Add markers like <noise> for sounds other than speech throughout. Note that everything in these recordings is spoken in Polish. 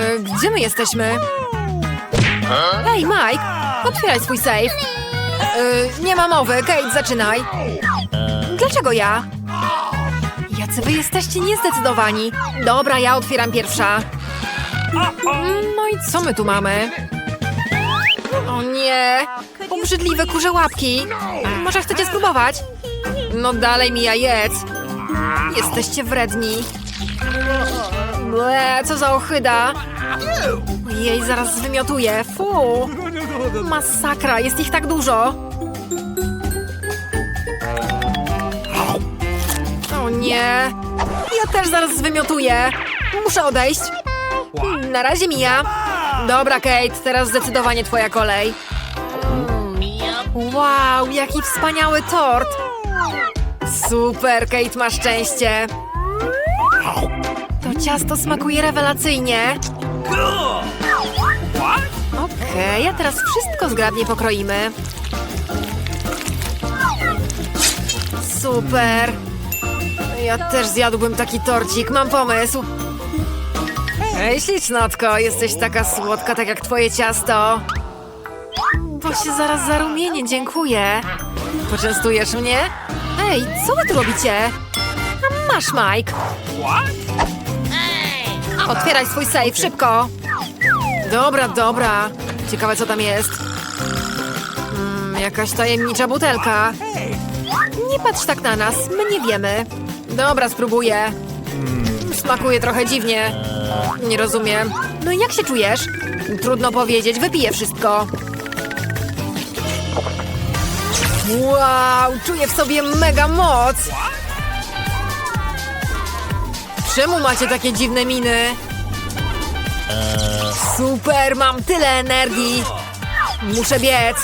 E, gdzie my jesteśmy? Hej, Mike, otwieraj swój safe. E, nie ma mowy, Kate, zaczynaj. Dlaczego ja? Jacy wy jesteście niezdecydowani. Dobra, ja otwieram pierwsza. Mm, No i co my tu mamy? O nie! Obrzydliwe kurze łapki. Może chcecie spróbować? No dalej mi jedz. Jesteście wredni. Ble, co za ochyda. Jej, zaraz zwymiotuję. Fu. Masakra, jest ich tak dużo. O nie. Ja też zaraz zwymiotuję. Muszę odejść. Na razie Mija. Dobra, Kate, teraz zdecydowanie twoja kolej. Wow, jaki wspaniały tort. Super, Kate ma szczęście. To ciasto smakuje rewelacyjnie. Okej, a teraz wszystko zgrabnie pokroimy. Super. Ja też zjadłbym taki torcik, mam pomysł. Ej, ślicznotko, jesteś taka słodka, tak jak twoje ciasto. Bo się zaraz zarumienię, dziękuję. Poczęstujesz mnie? Ej, co wy tu robicie? A masz, Mike. Otwieraj swój safe, szybko. Dobra, dobra. Ciekawe, co tam jest. Mm, jakaś tajemnicza butelka. Nie patrz tak na nas, my nie wiemy. Dobra, spróbuję. Smakuje trochę dziwnie. Nie rozumiem. No i jak się czujesz? Trudno powiedzieć, wypiję wszystko. Wow, czuję w sobie mega moc. Czemu macie takie dziwne miny? Super, mam tyle energii. Muszę biec.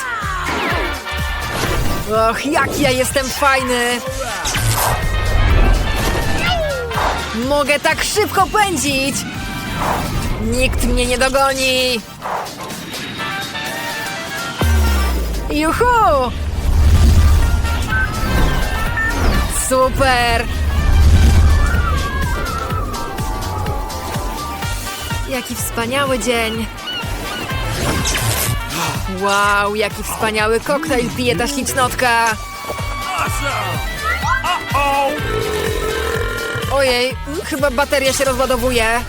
Och, jak ja jestem fajny. Mogę tak szybko pędzić. Nikt mnie nie dogoni. Juhu! Super! Jaki wspaniały dzień! Wow, jaki wspaniały koktajl pije ta ślicznotka! Ojej, chyba bateria się rozładowuje.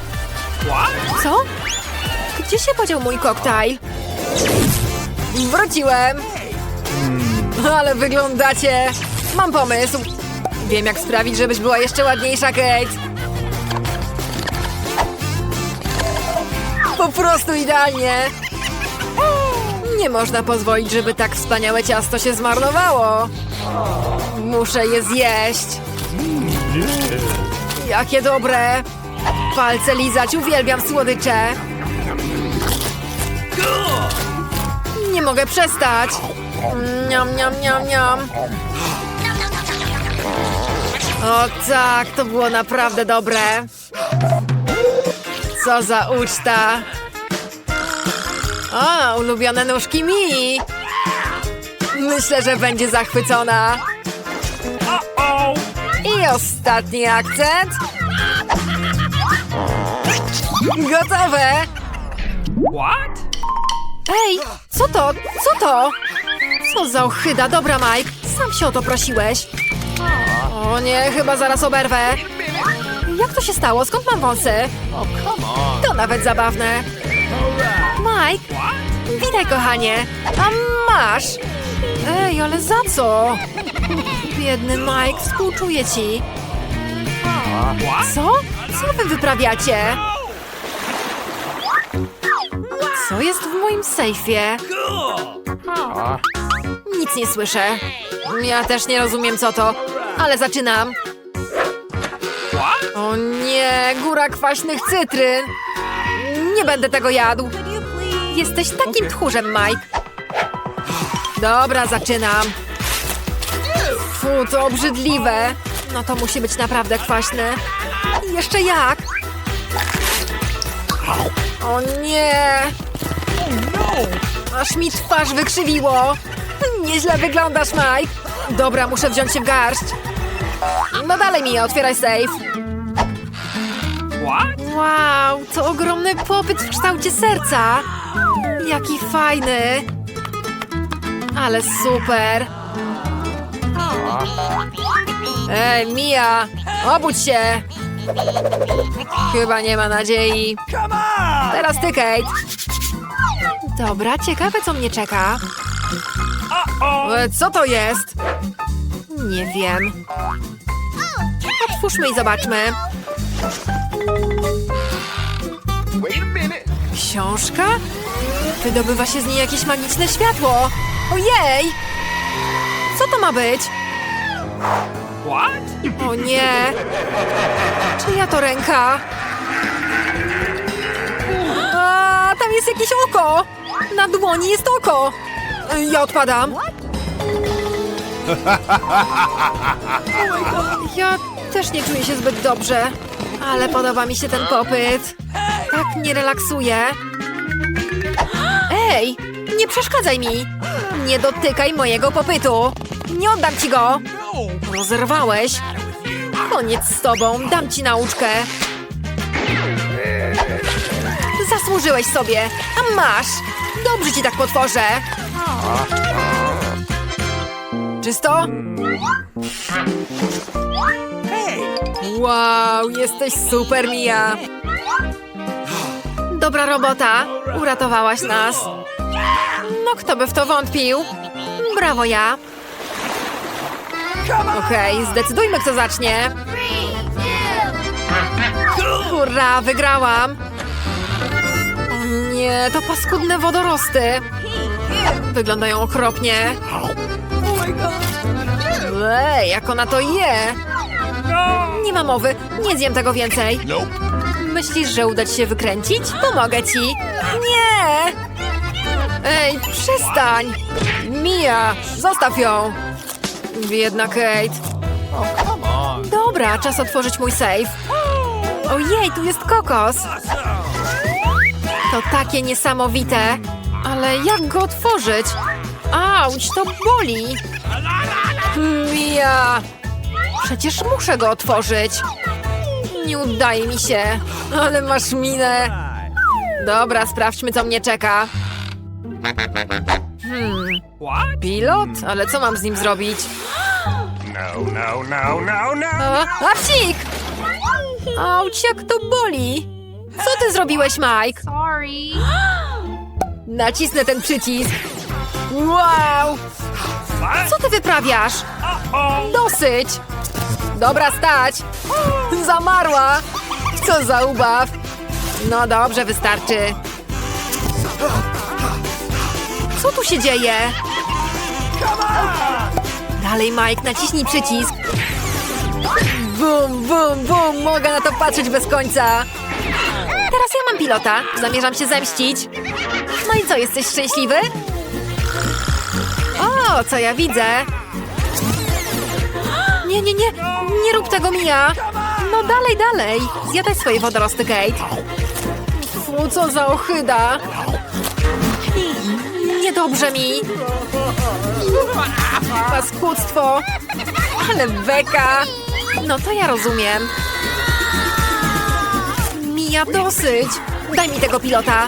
Co? Gdzie się podział mój koktajl? Wróciłem! Ale wyglądacie! Mam pomysł! Wiem, jak sprawić, żebyś była jeszcze ładniejsza, Kate! Po prostu idealnie! Nie można pozwolić, żeby tak wspaniałe ciasto się zmarnowało! Muszę je zjeść! Jakie dobre! Palce lizać, uwielbiam słodycze! Nie mogę przestać! Niam, niam, niam, niam! O tak, to było naprawdę dobre! Co za uczta! O, ulubione nóżki mi! Myślę, że będzie zachwycona. I ostatni akcent. Gotowe! What? Ej, co to? Co to? Co za ochyda, dobra Mike, sam się o to prosiłeś. O nie, chyba zaraz oberwę. Jak to się stało? Skąd mam wąsy? To nawet zabawne. Mike, witaj kochanie. A masz. Ej, ale za co? Biedny Mike, współczuję ci. Co? Co wy wyprawiacie? Co jest w moim sejfie? Nic nie słyszę. Ja też nie rozumiem co to, ale zaczynam. O nie, góra kwaśnych cytryn. Nie będę tego jadł. Jesteś takim tchórzem, Mike. Dobra, zaczynam. Fu, to obrzydliwe. No to musi być naprawdę kwaśne. Jeszcze jak? O nie! Aż mi twarz wykrzywiło. Nieźle wyglądasz, Mike. Dobra, muszę wziąć się w garść. No dalej, Mia, otwieraj safe. Wow, to ogromny popyt w kształcie serca. Jaki fajny. Ale super. Ej, Mia, obudź się. Chyba nie ma nadziei. Teraz ty, Kate. Dobra, ciekawe co mnie czeka. E, Co to jest? Nie wiem. Otwórzmy i zobaczmy. Książka? Wydobywa się z niej jakieś magiczne światło. Ojej! Co to ma być? What? O nie! Czyja to ręka? A, tam jest jakieś oko! Na dłoni jest oko! Ja odpadam. <laughs> Ja też nie czuję się zbyt dobrze, ale podoba mi się ten popyt. Tak mnie relaksuje. Ej, nie przeszkadzaj mi! Nie dotykaj mojego popytu! Nie oddam ci go! Rozerwałeś? Koniec z tobą, dam ci nauczkę. Zasłużyłeś sobie, a masz. Dobrze ci tak potworzę. Czysto? Wow, jesteś super, Mia. Dobra robota, uratowałaś nas. No kto by w to wątpił? Brawo ja. Okej, zdecydujmy kto zacznie. Hurra, wygrałam! Nie, to paskudne wodorosty. Wyglądają okropnie. Ej, jak ona to je? Nie ma mowy, nie zjem tego więcej. Myślisz, że uda ci się wykręcić? Pomogę ci. Nie! Ej, przestań! Mia, zostaw ją! Biedna Kate. On. Dobra, czas otworzyć mój safe. Ojej, tu jest kokos. To takie niesamowite. Ale jak go otworzyć? Auć, to boli. Mia! Przecież muszę go otworzyć. Nie udaje mi się. Ale masz minę. Dobra, sprawdźmy, co mnie czeka. Hmm, pilot? Ale co mam z nim zrobić? No, no, no, no, no! Auć, jak to boli! Co ty zrobiłeś, Mike? Sorry. Nacisnę ten przycisk. Wow! Co ty wyprawiasz? Dosyć! Dobra, stać! Zamarła! Co za ubaw! No dobrze, wystarczy. Co tu się dzieje? Dalej, Mike, naciśnij przycisk. Bum, bum, bum! Mogę na to patrzeć bez końca. Teraz ja mam pilota. Zamierzam się zemścić. No i co, jesteś szczęśliwy? O, co ja widzę? Nie, nie, nie! Nie rób tego, Mia! No dalej, dalej! Zjadaj swoje wodorosty, Kate. Fu, co za ochyda! Niedobrze mi! Paskudztwo! Ale beka! No to ja rozumiem. Mija, dosyć! Daj mi tego pilota!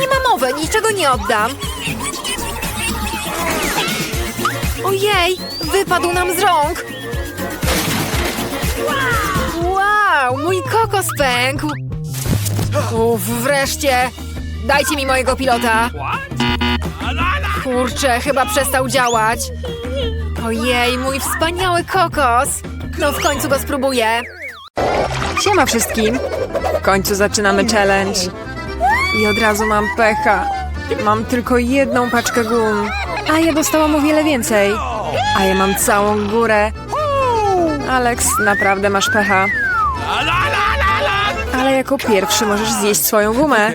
Nie ma mowy, niczego nie oddam! Ojej! Wypadł nam z rąk! Wow! Mój kokos pękł! Uff, wreszcie! Dajcie mi mojego pilota! Kurczę, chyba przestał działać. Ojej, mój wspaniały kokos! No w końcu go spróbuję. Siema wszystkim! W końcu zaczynamy challenge. I od razu mam pecha. Mam tylko jedną paczkę gum. A ja dostałam o wiele więcej. A ja mam całą górę. Alex, naprawdę masz pecha. Ale jako pierwszy możesz zjeść swoją gumę.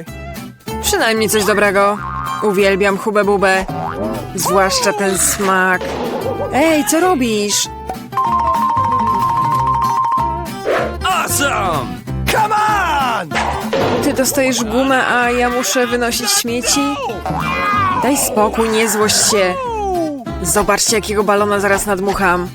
Przynajmniej coś dobrego. Uwielbiam hubę bubę. Zwłaszcza ten smak. Ej, co robisz? Awesome! Come on! Ty dostajesz gumę, a ja muszę wynosić śmieci? Daj spokój, nie złość się. Zobaczcie, jakiego balona zaraz nadmucham.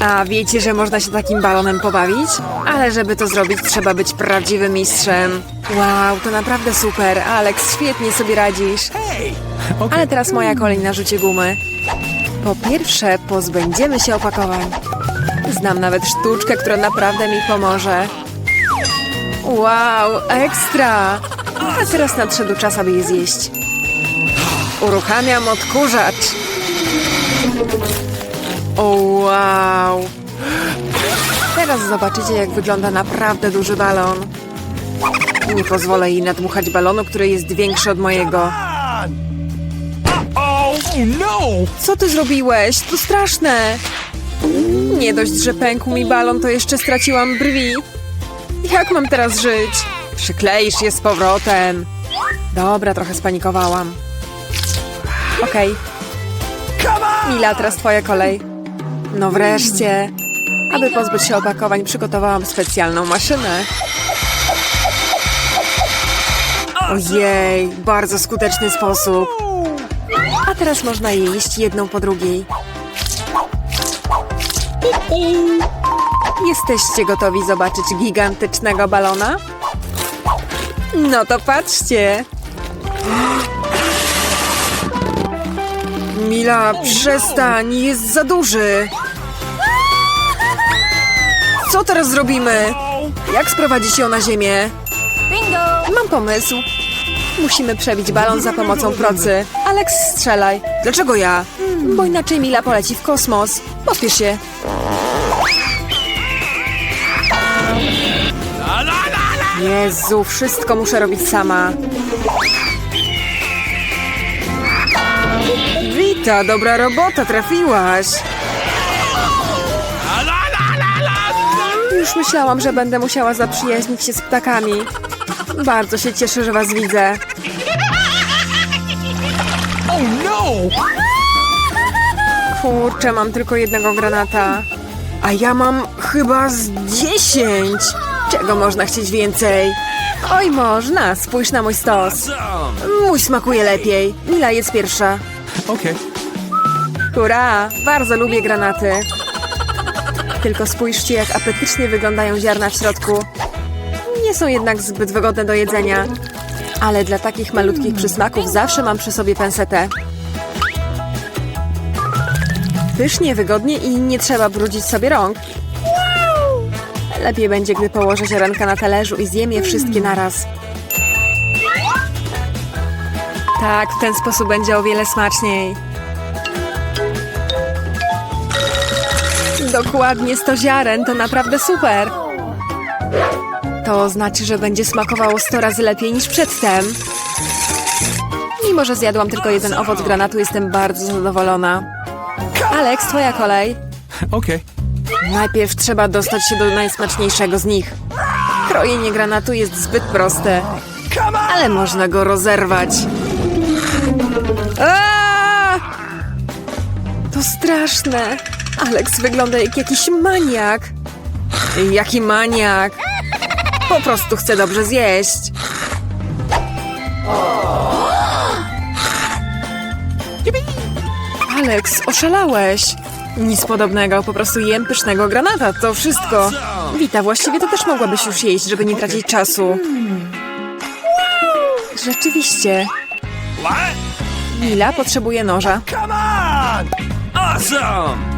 A wiecie, że można się takim balonem pobawić? Ale żeby to zrobić, trzeba być prawdziwym mistrzem. Wow, to naprawdę super. Alex, świetnie sobie radzisz. Ale teraz moja kolej na rzucie gumy. Po pierwsze, pozbędziemy się opakowań. Znam nawet sztuczkę, która naprawdę mi pomoże. Wow, ekstra! A teraz nadszedł czas, aby je zjeść. Uruchamiam odkurzacz. O, wow! Teraz zobaczycie, jak wygląda naprawdę duży balon. Nie pozwolę jej nadmuchać balonu, który jest większy od mojego. Co ty zrobiłeś? To straszne! Nie dość, że pękł mi balon, to jeszcze straciłam brwi. Jak mam teraz żyć? Przykleisz je z powrotem. Dobra, trochę spanikowałam. Okej, on! Mila, teraz twoja kolej. No wreszcie. Aby pozbyć się opakowań, przygotowałam specjalną maszynę. Ojej, bardzo skuteczny sposób. A teraz można je jeść jedną po drugiej. Jesteście gotowi zobaczyć gigantycznego balona? No to patrzcie. Mila, przestań, jest za duży. Co teraz zrobimy? Jak sprowadzić ją na ziemię? Mam pomysł. Musimy przebić balon za pomocą procy. Alex, strzelaj. Dlaczego ja? Bo inaczej Mila poleci w kosmos. Pospiesz się. Jezu, wszystko muszę robić sama. Wita, dobra robota, trafiłaś. Już myślałam, że będę musiała zaprzyjaźnić się z ptakami. Bardzo się cieszę, że was widzę. Oh no! Kurczę, mam tylko jednego granata. A ja mam chyba z dziesięć. Czego można chcieć więcej? Oj, można. Spójrz na mój stos. Mój smakuje lepiej. Mila jest pierwsza. Okay. Hurra! Bardzo lubię granaty. Tylko spójrzcie, jak apetycznie wyglądają ziarna w środku. Nie są jednak zbyt wygodne do jedzenia. Ale dla takich malutkich przysmaków zawsze mam przy sobie pensetę. Pysznie, wygodnie i nie trzeba brudzić sobie rąk. Lepiej będzie, gdy położę ziarenka na talerzu i zjem je wszystkie naraz. Tak, w ten sposób będzie o wiele smaczniej. Dokładnie 100 ziaren, to naprawdę super. To znaczy, że będzie smakowało 100 razy lepiej niż przedtem. Mimo, że zjadłam tylko jeden owoc granatu, jestem bardzo zadowolona. Alex, twoja kolej. Okay. Najpierw trzeba dostać się do najsmaczniejszego z nich. Krojenie granatu jest zbyt proste, ale można go rozerwać. Aaaa! To straszne. Alex wygląda jak jakiś maniak. Jaki maniak? Po prostu chce dobrze zjeść. Alex, oszalałeś. Nic podobnego, po prostu jem pysznego granata, to wszystko. Wita, właściwie to też mogłabyś już jeść, żeby nie tracić czasu. Rzeczywiście. Mila potrzebuje noża. Come on! Awesome!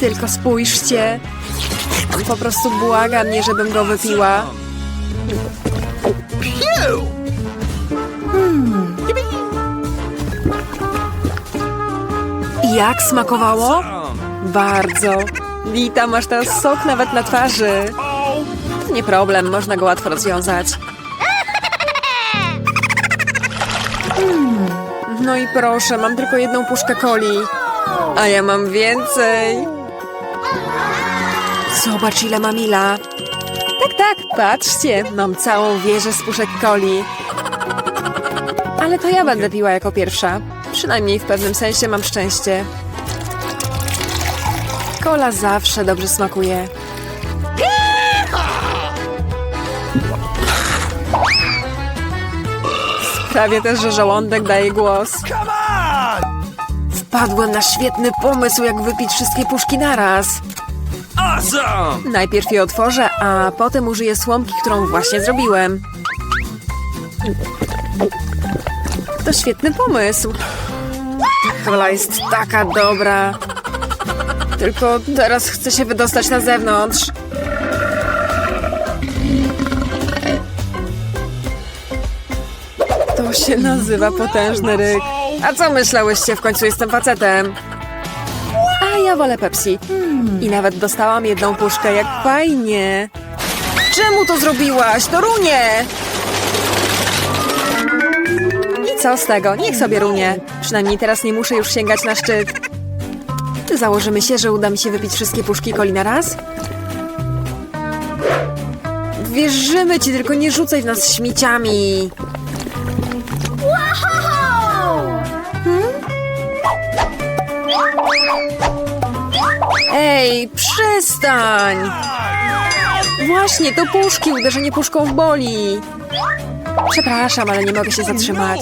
Tylko spójrzcie. Po prostu błaga mnie, żebym go wypiła. I Jak smakowało? Bardzo. Wita, masz teraz sok nawet na twarzy. Nie problem, można go łatwo rozwiązać. Mm. No i proszę, mam tylko jedną puszkę coli. A ja mam więcej. Zobacz, ile ma Mila. Tak, tak, patrzcie, mam całą wieżę z puszek coli. Ale to ja będę piła jako pierwsza. Przynajmniej w pewnym sensie mam szczęście. Kola zawsze dobrze smakuje. Sprawię też, że żołądek daje głos. Wpadłem na świetny pomysł, jak wypić wszystkie puszki naraz. Awesome! Najpierw je otworzę, a potem użyję słomki, którą właśnie zrobiłem. To świetny pomysł. Kola jest taka dobra. Tylko teraz chcę się wydostać na zewnątrz. To się nazywa potężny ryk. A co myślałyście? W końcu jestem facetem. A ja wolę Pepsi. I nawet dostałam jedną puszkę, jak fajnie. Czemu to zrobiłaś? To runie! I co z tego? Niech sobie runie. Przynajmniej teraz nie muszę już sięgać na szczyt. Założymy się, że uda mi się wypić wszystkie puszki coli na raz? Wierzymy ci, tylko nie rzucaj w nas śmieciami. Ej, przestań! Właśnie, to puszki, uderzenie puszką w boli. Przepraszam, ale nie mogę się zatrzymać.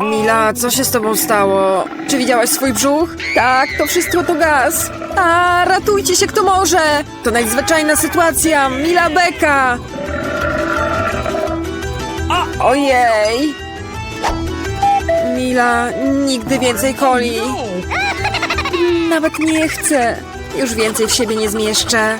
Mila, co się z tobą stało? Czy widziałaś swój brzuch? Tak, to wszystko to gaz. A, ratujcie się kto może! To nadzwyczajna sytuacja! Mila Beka! Ojej! Mila, nigdy więcej coli. Nawet nie chcę. Już więcej w siebie nie zmieszczę.